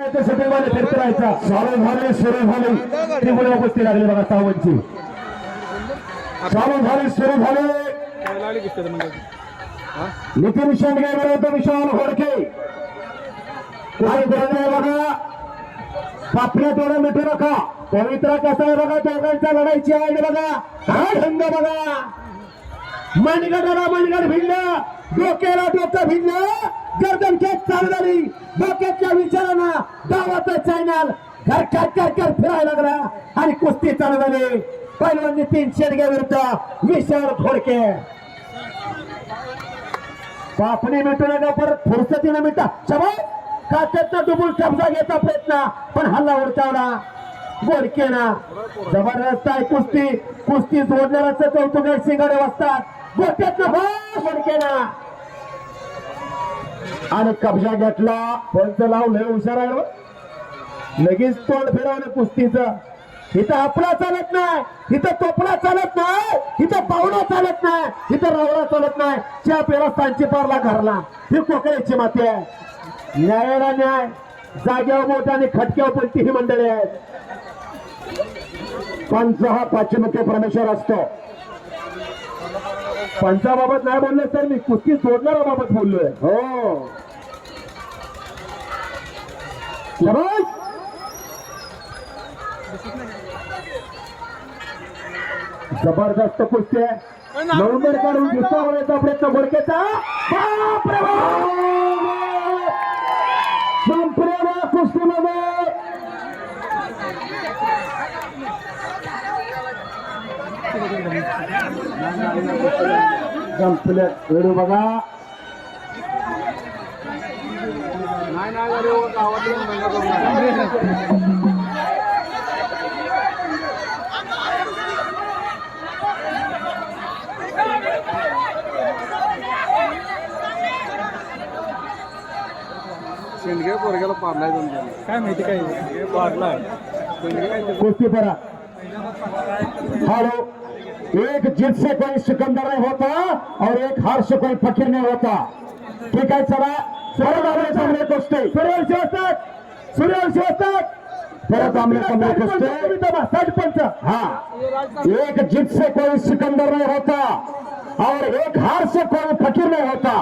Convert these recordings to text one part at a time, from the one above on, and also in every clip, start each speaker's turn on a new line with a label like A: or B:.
A: सदैवाने फिरत राहायचा चालू झाले सुरू झाले. उपस्थित लागले बघा सावंतची. चालू झाले सुरू झाले. नितीन शेंडगे विरुद्ध विशाल होडके. काय आहे बघा? पापण्या थोडं मिठू नका. पवित्रा कसा आहे बघा? दोघांचा लढायची आहे बघा. हा ढंग बघा? मनगडाला मनगड भिडलं डोक्याला डोकं भिडलं गर्दन खेच चालू झाली. डोक्याच्या विचारांना गावाचं चॅनल घर कर कर कर फिरायला लागला. आणि कुस्ती चालू झाली. पहिलवान नितीन शेडगे विरुद्ध. विशाल घोडके बापणी मिटू नका परत. फुरसतीनं मिटा. शबाय काट्यातनं दुबुल कब्जा घ्यायचा प्रयत्न. पण हल्ला उडचावला गोडके ना जबरदस्त आहे कुस्ती. कुस्ती जोडणाऱ्याचं कौतुक आहे. शिंगाडे वाजतात. गोट्यातनं बा आणि कब्जा घेतला. पंच लावलं हुशार आहे लगेच तोंड फिरवलं कुस्तीचं. इथं आपला चालत नाही. इथं तोपला चालत नाही. इथं पाहुणा चालत नाही. इथं रवळा चालत नाही. च्या पेला सांची पारला घरला ही कोकळ्याची माती आहे. न्यायाला न्याय. जाग्यावर मोठ्या आणि खटक्यावर पण ही मंडळी आहेत. पंच हा पाश्चिमुख्य परमेश्वर असतो पंचाबाबत नाही बोलले तर मी कुस्ती जोडणाऱ्याबाबत बोललोय हो. जबरदस्त कुस्ती आहे नोव्हेंबर काढून दुसरा होण्याचा प्रयत्न बाप! संपूर्ण कुस्तीमध्ये संपल्या वेळू बघा
B: शेंडगे पोरग्याला पाडलाय दोन काय माहिती काय? हे शेंडगे काय
A: कुस्ती परा हेलो. एक जीत से कोई सिकंदर नहीं होता और एक हार से कोई फकीर नहीं होता। ठीक है चला। परत आमने सामने कुस्ती सुरेश जोसक सुरेश जोसक परत आमने सामने कुस्ती सरपंच हाँ। एक जीत से कोई सिकंदर नहीं होता और एक हार से कोई फकीर नहीं होता।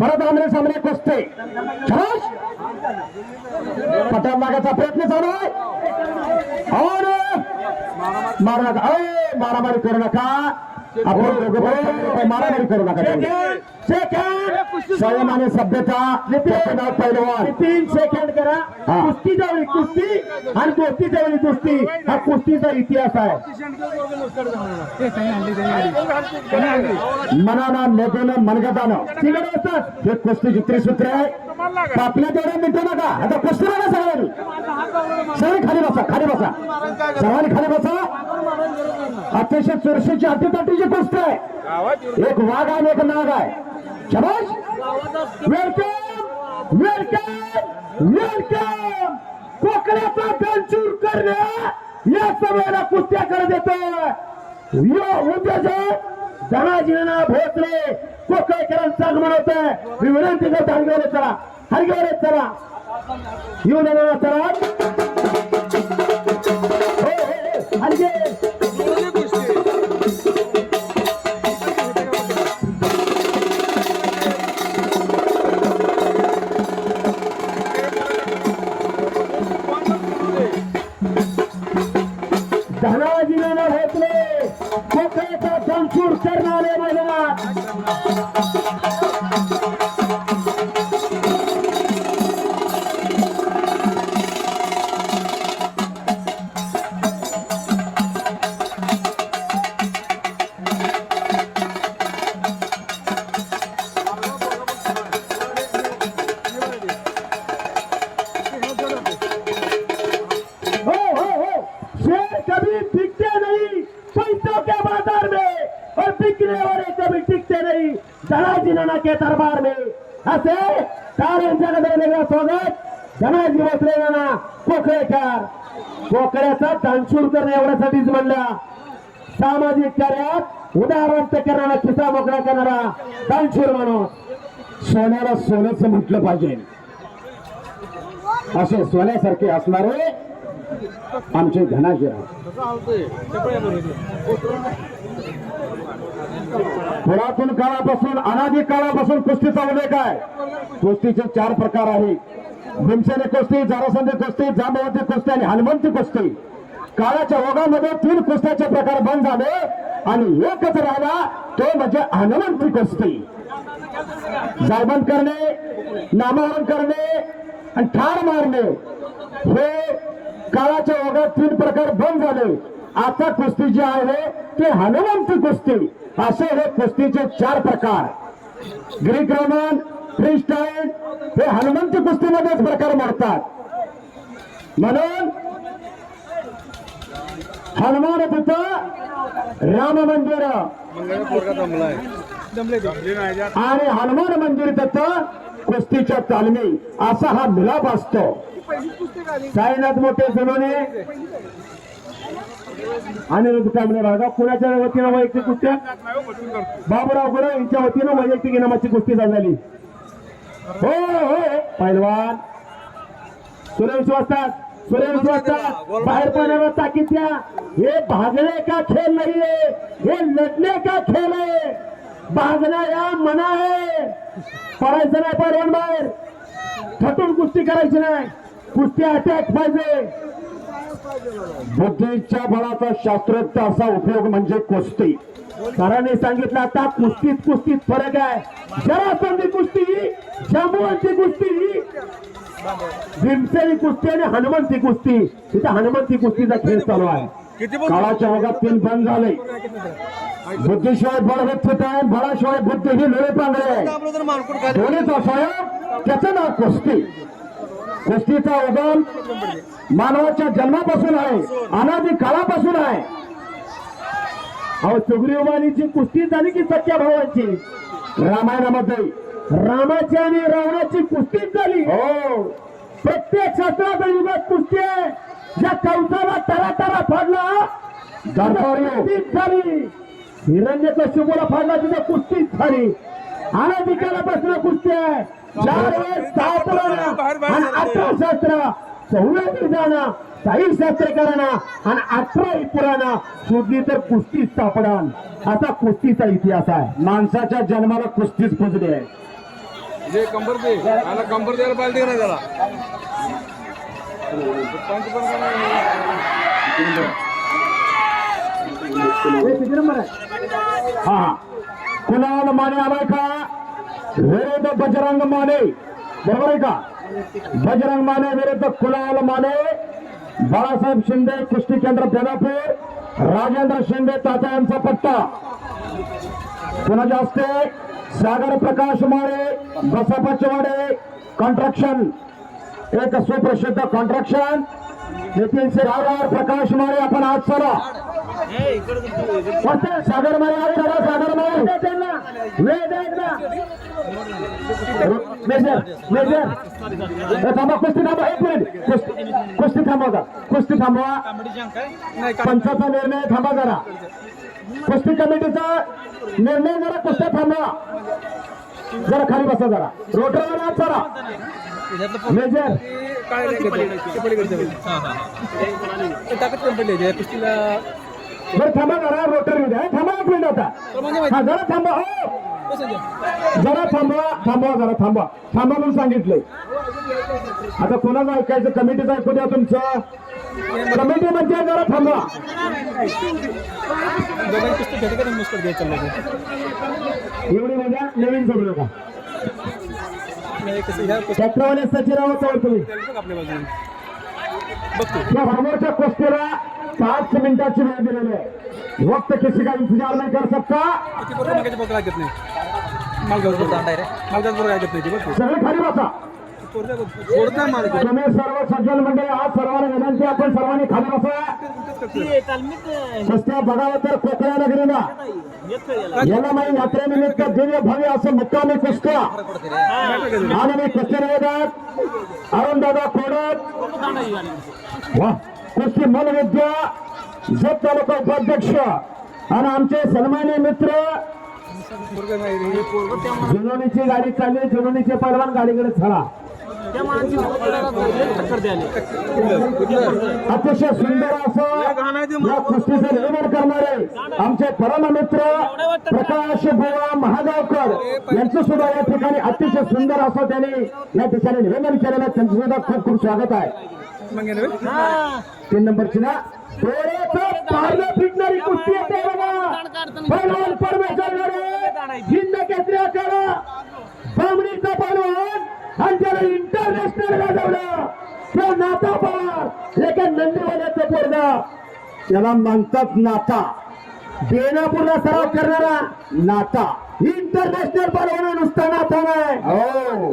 A: परत आमने सामने कुस्ती. छाश! पटार लागायचा प्रयत्न चालू आहे. हो और मारा मारामारी करू नका. आपण दोघं मारामारी करू नका सेकंड संयम आणि सभ्यता पैलवान. तीन सेकंड करा. कुस्ती कुस्ती आणि दोस्ती जवळी कुस्ती. हा कुस्तीचा इतिहास आहे. मनानं नेतेनं मनगटानं. हे कुस्तीची त्रिसूत्र आहे. आपल्या तेवढे मिटू नका. आता कुस्ती नका सगळ्यांनी सगळे खाली बसा खाली बसा. सर्वांनी खाली बसा. अतिशय चुरशीची अटीतटीची कुस्ती आहे. एक वाघ आणि एक नाग आहे. शबाश वेलकम वेलकम वेलकम. कोकणाचा दंचूर करण्या या सभेला कुस्त्या करत येतो. यो उद्योजक धनाजीना भोसले. कोकळकरांचा आहे मी विनंती करतो हरगेवरे चला. हरगेवरे चला. येऊ नका चला. हो, हो, हो. के बाजार में और बिकने वाले कभी टिकते नहीं। धनाजी नाना के दरबार में। असे कारंच्या वेगळं स्वागत। धनाजी भोसले नाना कोकळेकर कोकळ्याचा दानशूर करणे एवढ्यासाठीच म्हणला। सामाजिक कार्यात उदाहरण करणारा खिसा मोकळा करणारा दानशूर माणूस
C: सोन्याला सोन्याचं म्हटलं पाहिजे। असे सोन्यासारखे असणारे आमचे धनाजीराव पुरातन काळापासून अनादी काळापासून कुस्तीचा उल्लेख आहे. कुस्तीचे चार प्रकार आहेत. भीमसेनी कुस्ती जारासंधी कुस्ती जांबवती कुस्ती आणि हनुमंती कुस्ती. काळाच्या ओघामध्ये तीन कुस्त्याचे प्रकार बंद झाले आणि एकच राहिला तो म्हणजे हनुमंती कुस्ती. जायबंद करणे नामहरण करणे आणि ठार मारणे. हे काळाच्या ओघात तीन प्रकार बंद झाले. आता कुस्ती जी आहे ते हनुमंती कुस्ती. असे हे कुस्तीचे चार प्रकार. ग्रीक रोमन फ्री स्टाईल हे हनुमंती कुस्तीमध्येच प्रकार मोडतात म्हणून हनुमान तिथं राम मंदिर. आणि हनुमान मंदिर तिथं कुस्तीच्या तालमी असा हा मिलाप असतो. साईनाथ मोठे सोनोने अनिरुद्ध कांबळे राजा कुणाच्या वतीनं वैयक्तिक कुस्त्या. बाबूराव गुरु यांच्या वतीनं वैयक्तिक इनामाची कुस्ती झाली. हो हो. पैलवान. सुरेश वाजतात सुरेश वाजतात बाहेर पाण्यावर ताकीत्या हे भागणे का खेळ नाहीये? हे लढणे का खेळ आहे? भागणं या मना आहे. पडायचं नाही पैलवान बाहेर. खटून कुस्ती करायची नाही. कुस्ती अटॅक पाहिजे. बुद्धीच्या बळाचा शास्त्रोक्त असा उपयोग म्हणजे कुस्ती. सरांनी सांगितलं आता कुस्तीत कुस्तीत फरक आहे. जरासंधी कुस्ती जांबुवंती कुस्ती भीमसेनी कुस्ती आणि हनुमंती कुस्ती. तिथे हनुमंती कुस्तीचा खेळ चालू आहे. काळाच्या ओघात तीन बंद झाले. बुद्धीशिवाय बळ व्यक्त आहे बळाशिवाय बुद्धी ही लोळे
B: खाली
C: दोन्हीचा स्वयं त्याचं नाव कुस्ती. कुस्तीचा उगम मानवाच्या जन्मापासून आहे अनादी काळापासून आहे. अहो सुग्रीवालीची कुस्ती झाली की सख्या भावांची? रामायणामध्ये. रामाची आणि रावणाची कुस्तीच झाली. हो. प्रत्येक शास्त्राच्या युगात कुस्ती आहे. ज्या कवसाला तरा तरा फाडला कुस्तीच झाली. हिरण्यचा शिवला फाडला तिथं कुस्तीच झाली. काळापासून कुस्ती आहे. चार अठरा शास्त्र चौऱ्याहत्तर जाणं साई शास्त्र करणं आणि अठराही पुराणं शोधली तर कुस्तीच सापडाल. असा कुस्तीचा इतिहास आहे. माणसाच्या जन्माला कुस्तीच पुजली आहे.
B: जे कंबर दे मला कंबर द्यायला पाहिजे ना त्याला
C: हे हा हा. कुणाल माने आलाय का? विरुद्ध बजरंग माने बरोबर आहे का? बजरंग माने विरुद्ध कुलाल माने? बाळासाहेब शिंदे कुस्ती केंद्र बेलापूर राजेंद्र शिंदे तात्या यांचा पट्टा. कुणाच्या असते सागर प्रकाश माळे बसपाचवाडे कॉन्ट्रॅक्शन एक सुप्रसिद्ध कॉन्ट्रॅक्शन नितीन सिंग प्रकाश माळे आपण आज चला. सागर माळे जरा सागर माया. त्यांना वेळ द्या एकदा मेजर. मेजर थांबा कुस्ती थांबा एक मिनिट. कुस्ती कुस्ती थांबवा का कुस्ती थांबवा. पंचाचा निर्णय थांबा जरा. कुस्ती कमिटीचा निर्णय जरा कुस्त्या थांबवा. जरा खाली बसा जरा. रोटरवर हात जरा मेजर.
B: काय
C: बरं थांबा जरा रोटर द्या थांबा एक मिनिट आता. हा जरा थांबा. हो? जरा थांबवा थांबवा जरा थांबा. थांबा म्हणून सांगितलंय. आता कोणाचं ऐकायचं? कमिटीचं ऐकू द्या तुमचं. कमिटी म्हणजे जरा थांबवा एवढी मजा नवीन सोडू नका. ट्रॅक्टरवाले सचिराव
B: बघ आपल्या बाजूने. बघतो.
C: या समोरच्या कुस्तीला पाच मिनिटाची वेळ दिलेली आहे. वक्त किसी का इंतजार नाही कर सकता सगळे खाली बसा. तुम्ही सर्व सज्जन मंडळी आज सर्वांना विनंती आपण सर्वांनी खाली बसा. कुस्त्या बघावं तर कोकणा नगरीला. याला यात्रेनिमित्त दिव्य भव्य असं मुक्कामी कुस्त्या आणि मी कुस्ती निवेदक अरुण दादा खोडत वा कुस्ती मलविद्या जत तालुका उपाध्यक्ष आणि आमचे सन्मान्य मित्र जुनोनीची गाडी चालली जुनोनीचे परवान गाडीकडे चला. अतिशय सुंदर असं या कुस्तीचं निर्माण करणारे आमचे परममित्र प्रकाश बुवा महागावकर यांचं सुद्धा या ठिकाणी अतिशय सुंदर असं त्यांनी या ठिकाणी निवेदन केलेलं त्यांचं सुद्धा खूप खूप स्वागत आहे. तीन नंबरची ना. डोळ्याचं पारणं फिटणारी कुस्ती येते बघा. पैलवान परमेश्वर गडे हिंद केसरी करा बामणीचा पैलवान. आणि त्याला इंटरनॅशनल गाजवलं. तो नाता पवार एका नंदीवाल्याचं पोरगा. त्याला म्हणतात नाता. बेनापूरला सराव करणारा नाता. इंटरनॅशनल पैलवान नुसता नाता नाही. हो.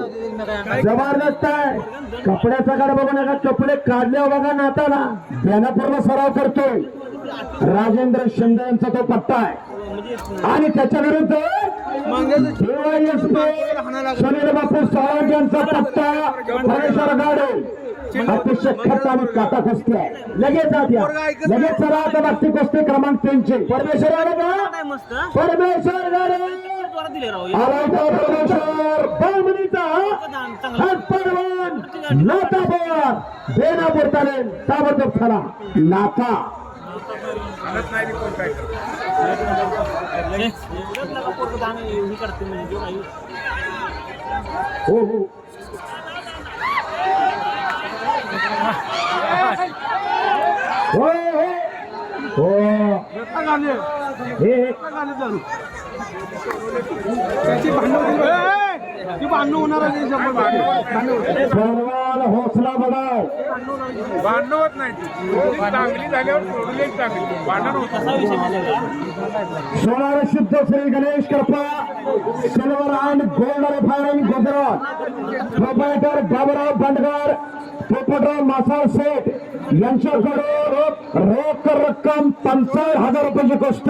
C: जबरदस्त आहे. कपड्याचा कडे बघू नका कपडे काढले बघा नाताला. बेनापूरला सराव करतोय. राजेंद्र शिंदे यांचा तो पट्टा आहे. आणि त्याच्या विरुद्ध सुनील बापू सावंत यांचा पट्टा परेश्वर गाडे. अतिशय खत आणि काटा कुस्ती आहे. लगेच आत या. लगेच चला आता बाकी कुस्ती क्रमांक तीनशे परमेश्वर आले का? परमेश्वर गाडे. आला होता परमेश्वर बालमणीचा हात परवान नाता पवार बेना बोलताने ताबडतोब चला नाता हो हो हो हो हो हे
B: त्याची भांडण भांडण होणार
C: हौसला बढाव
D: भांडण होत नाही ती. चांगली झाल्यावर एक चांगली. भांडण होत
C: सोनार शुद्ध Shri Ganesh Krupa silver and gold firing Gujarat. Proprietor Baburao Bandgar Popatrao Masal Seth यांच्याकडे रोख रक्कम पंचावन्न हजार रुपयाची गोष्ट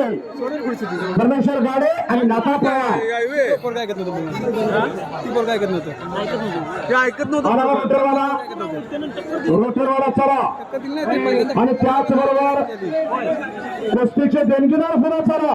C: परमेश्वर गाडे आणि नाता पवार.
B: ते ऐकत नव्हतं ऐकत नव्हतं ते
C: रोटरवाला रोटरवाला चला. आणि त्याचबरोबर कुस्तीचे देणगीदार पुन्हा चला.